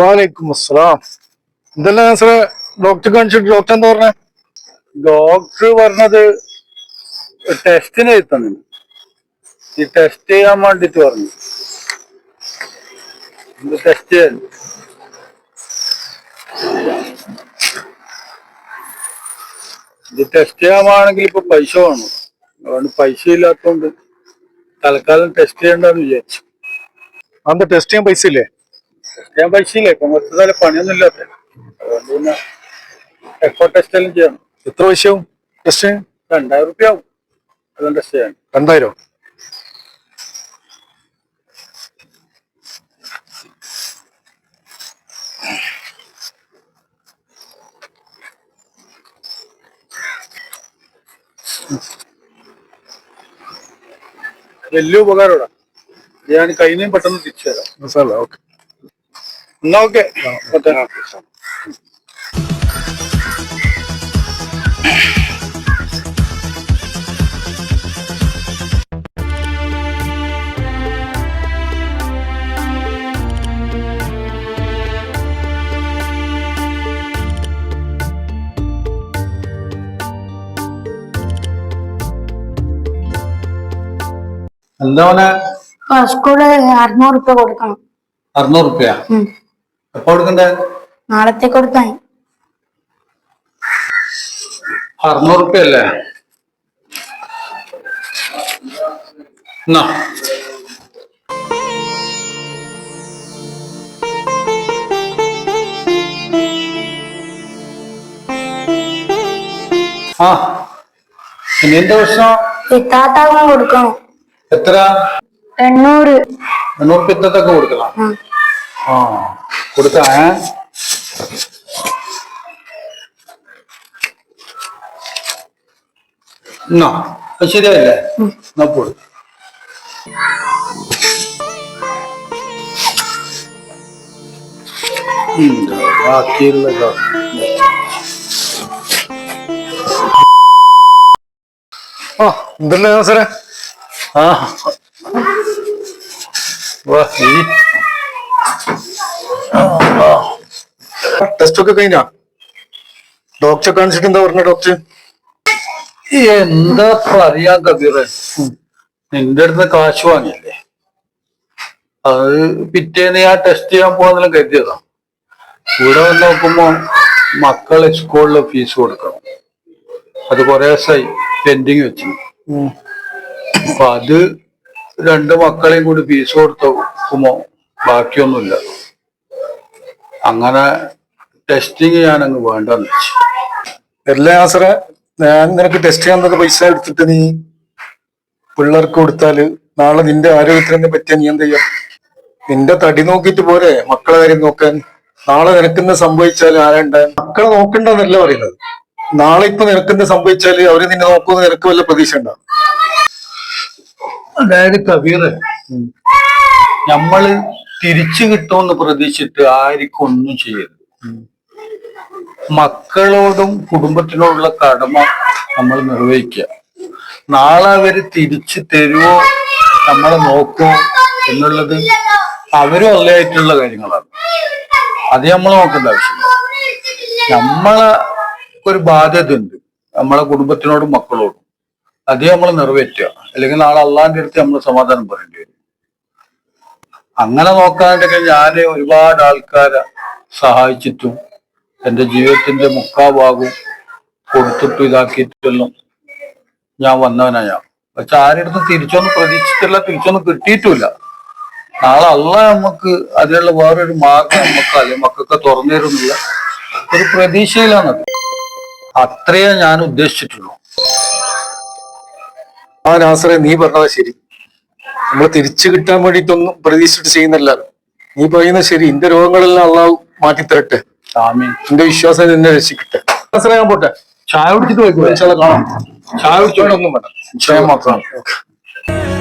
വാലൈക്കും അസ്സലാം എന്തെല്ലാം സാറേ? ഡോക്ടർ കാണിച്ചിട്ട് ഡോക്ടർ എന്താ പറഞ്ഞേ? ഡോക്ടർ പറഞ്ഞത് ടെസ്റ്റിന് എത്തുന്നു ഈ ടെസ്റ്റ് ചെയ്യാൻ വേണ്ടിട്ട് പറഞ്ഞു. ടെസ്റ്റ് ചെയ്യാൻ? ഇത് ടെസ്റ്റ് ചെയ്യാമാണെങ്കിൽ ഇപ്പൊ പൈസ വേണം. അതുകൊണ്ട് പൈസ ഇല്ലാത്തതുകൊണ്ട് തൽക്കാലം ടെസ്റ്റ് ചെയ്യണ്ടെന്ന് വിചാരിച്ചു. അന്ന് ടെസ്റ്റ് ചെയ്യാൻ പൈസ ഇല്ലേ? ടെസ്റ്റ് ചെയ്യാൻ പൈസ തല ഇപ്പൊ മൊത്തത്തിൽ പണിയൊന്നും ഇല്ലാത്ത അതുകൊണ്ട് പിന്നെ എക്കോ ടെസ്റ്റ് എല്ലാം ചെയ്യണം. എത്ര പൈസയാവും? ടെസ്റ്റ് രണ്ടായിരം റുപ്യ ആവും അതെല്ലാം ടെസ്റ്റ് ചെയ്യാൻ? രണ്ടായിരം? വലിയ ഉപകാരമാണ് ഞാൻ കയ്യിൽ പെട്ടെന്ന് തിരിച്ചു തരാം. ഓക്കെ. എന്നാ ഓക്കെ. എന്താ മോനെ? സ്കൂൾ അറുന്നൂറ് രൂപ കൊടുക്കണം. അറുന്നൂറ്. എപ്പോ കൊടുക്കണ്ടേ? നാളത്തെ കൊടുത്താൽ അറുന്നൂറ് റുപ്യ അല്ലേ എന്നാ. ആ ഇനി എന്റെ പ്രശ്നം? ഇത്താത്താക്കും കൊടുക്കണം. എത്ര എണ്ണൂറ്. എണ്ണൂറ് റുപ്യ ഇത്തത്തൊക്കെ കൊടുക്കണം. ആ. ഏ? എന്നാ അത് ശരിയായില്ലേ എന്നാ പോട് ഉം, ബാക്കിയുള്ള ഇതാ. ആ എന്തല്ലേ സാറേ ആ ഈ ടെസ്റ്റ് ഒക്കെ കഴിഞ്ഞാ? ഡോക്ടറെ കാണിച്ചിട്ട് എന്താ പറഞ്ഞ ഡോക്ടർ എന്താ പറയാ കബീറെ നിന്റെ അടുത്ത് കാശ് വാങ്ങിയല്ലേ? അത് പിറ്റേന്ന് ഞാൻ ടെസ്റ്റ് ചെയ്യാൻ പോകാന്നെല്ലാം കരുതിയതാ. ഇവിടെ വന്ന് നോക്കുമ്പോ മക്കളെ സ്കൂളിൽ ഫീസ് കൊടുക്കണം. അത് കുറെ ദിവസമായി പെൻഡിങ് വെച്ചു അപ്പൊ അത് രണ്ട് മക്കളെയും കൂടി ഫീസ് കൊടുത്ത് ബാക്കിയൊന്നുമില്ല. അങ്ങനെ ടെസ്റ്റിങ് ഞാൻ അങ്ങ് വേണ്ടെന്ന് വെച്ചു. എല്ലാ ഞാൻ നിനക്ക് ടെസ്റ്റ് ചെയ്യാൻ തന്ന പൈസ എടുത്തിട്ട് നീ പിള്ളേർക്ക് കൊടുത്താൽ നാളെ നിന്റെ ആരോഗ്യത്തിനെ പറ്റിയ നീ എന്ത് ചെയ്യാം? നിന്റെ തടി നോക്കിയിട്ട് പോരെ മക്കളെ കാര്യം നോക്കാൻ. നാളെ നിനക്കെന്ന് സംഭവിച്ചാൽ ആരാണ്ട മക്കളെ നോക്കണ്ടെന്നല്ല പറയുന്നത്. നാളെ ഇപ്പൊ നിനക്കെന്ന് സംഭവിച്ചാൽ അവർ നിന്നെ നോക്കുമെന്ന് നിനക്ക് വല്ല പ്രതീക്ഷ ഉണ്ടാവും അതായത് കബീർ നമ്മൾ തിരിച്ചു കിട്ടുമെന്ന് പ്രതീക്ഷിച്ചിട്ട് ആർക്കും ഒന്നും ചെയ്യരുത്. മക്കളോടും കുടുംബത്തിനോടുള്ള കടമ നമ്മൾ നിർവഹിക്കുക. നാളെ അവർ തിരിച്ചു തരുമോ നമ്മളെ നോക്കുമോ എന്നുള്ളത് അവരും അല്ലായിട്ടുള്ള കാര്യങ്ങളാണ്. അത് നമ്മൾ നോക്കേണ്ട ആവശ്യമില്ല. നമ്മളെ ഒരു ബാധ്യത ഉണ്ട് നമ്മളെ കുടുംബത്തിനോടും മക്കളോടും. അത് നമ്മൾ നിറവേറ്റുക. അല്ലെങ്കിൽ നാളെ അള്ളാന്റെ അടുത്ത് നമ്മൾ സമാധാനം പറയേണ്ടി വരും. അങ്ങനെ നോക്കാനായിട്ടൊക്കെ ഞാൻ ഒരുപാട് ആൾക്കാരെ സഹായിച്ചിട്ടും എന്റെ ജീവിതത്തിന്റെ മുക്കാഭാഗവും കൊടുത്തിട്ടും ഇതാക്കിയിട്ടെല്ലാം ഞാൻ വന്നവനാ ഞാൻ. പക്ഷെ ആരുടെ തിരിച്ചൊന്നും പ്രതീക്ഷിച്ചിട്ടില്ല തിരിച്ചൊന്നും കിട്ടിയിട്ടില്ല. നാളെ അല്ല നമുക്ക് അതിനുള്ള വേറൊരു മാർഗം നമുക്ക് അല്ലെങ്കിൽ മക്കൾക്ക് തുറന്നു തരുന്നില്ല. ഒരു പ്രതീക്ഷയിലാണത് അത്രയേ ഞാൻ ഉദ്ദേശിച്ചിട്ടുള്ളൂ. ആ നാസറെ നീ പറഞ്ഞത് ശരി. നമ്മൾ തിരിച്ചു കിട്ടാൻ വേണ്ടിയിട്ടൊന്നും പ്രതീക്ഷിച്ചിട്ട് ചെയ്യുന്നില്ല. നീ പറയുന്ന ശരി എന്റെ രോഗങ്ങളെല്ലാം അള്ളാഹു മാറ്റിത്തരട്ടെ. എന്റെ വിശ്വാസം നിന്നെ രക്ഷിക്കട്ടെ. ഞാൻ പോട്ടെ. ചായ കുടിച്ചിട്ട് പോയി കാണാം. ചായ കുടിച്ചോണ്ടൊന്നും വേണ്ട. ചായ മാത്രം